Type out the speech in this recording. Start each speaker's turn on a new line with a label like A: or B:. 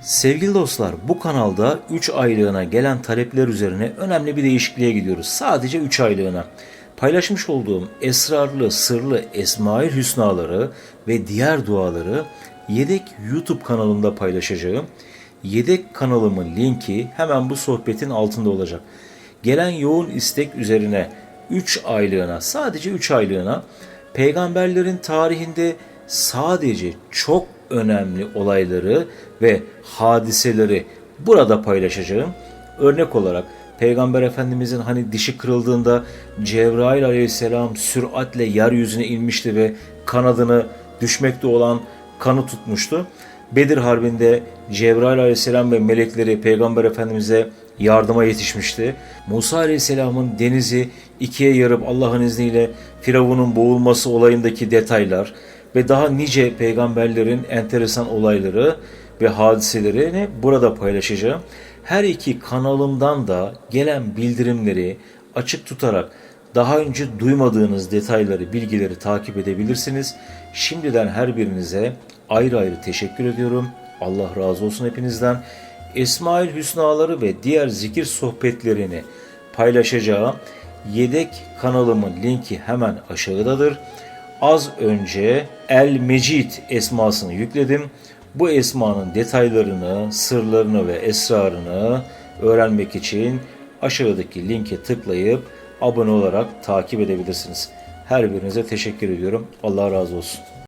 A: Sevgili dostlar bu kanalda 3 aylığına gelen talepler üzerine önemli bir değişikliğe gidiyoruz. Sadece 3 aylığına. Paylaşmış olduğum esrarlı, sırlı Esmail Hüsnaları ve diğer duaları yedek YouTube kanalımda paylaşacağım. Yedek kanalımın linki hemen bu sohbetin altında olacak. Gelen yoğun istek üzerine 3 aylığına, sadece 3 aylığına peygamberlerin tarihinde sadece çok önemli olayları ve hadiseleri burada paylaşacağım. Örnek olarak Peygamber Efendimizin hani dişi kırıldığında Cebrail aleyhisselam süratle yeryüzüne inmişti ve kanadını düşmekte olan kanı tutmuştu. Bedir Harbi'nde Cebrail aleyhisselam ve melekleri Peygamber Efendimiz'e yardıma yetişmişti. Musa aleyhisselamın denizi ikiye yarıp Allah'ın izniyle Firavun'un boğulması olayındaki detaylar ve daha nice peygamberlerin enteresan olayları ve hadiselerini burada paylaşacağım. Her iki kanalımdan da gelen bildirimleri açık tutarak daha önce duymadığınız detayları, bilgileri takip edebilirsiniz. Şimdiden her birinize ayrı ayrı teşekkür ediyorum. Allah razı olsun hepinizden. Esmail Hüsnaları ve diğer zikir sohbetlerini paylaşacağım. Yedek kanalımın linki hemen aşağıdadır. Az önce El Mecid esmasını yükledim. Bu esmanın detaylarını, sırlarını ve esrarını öğrenmek için aşağıdaki linke tıklayıp abone olarak takip edebilirsiniz. Her birinize teşekkür ediyorum. Allah razı olsun.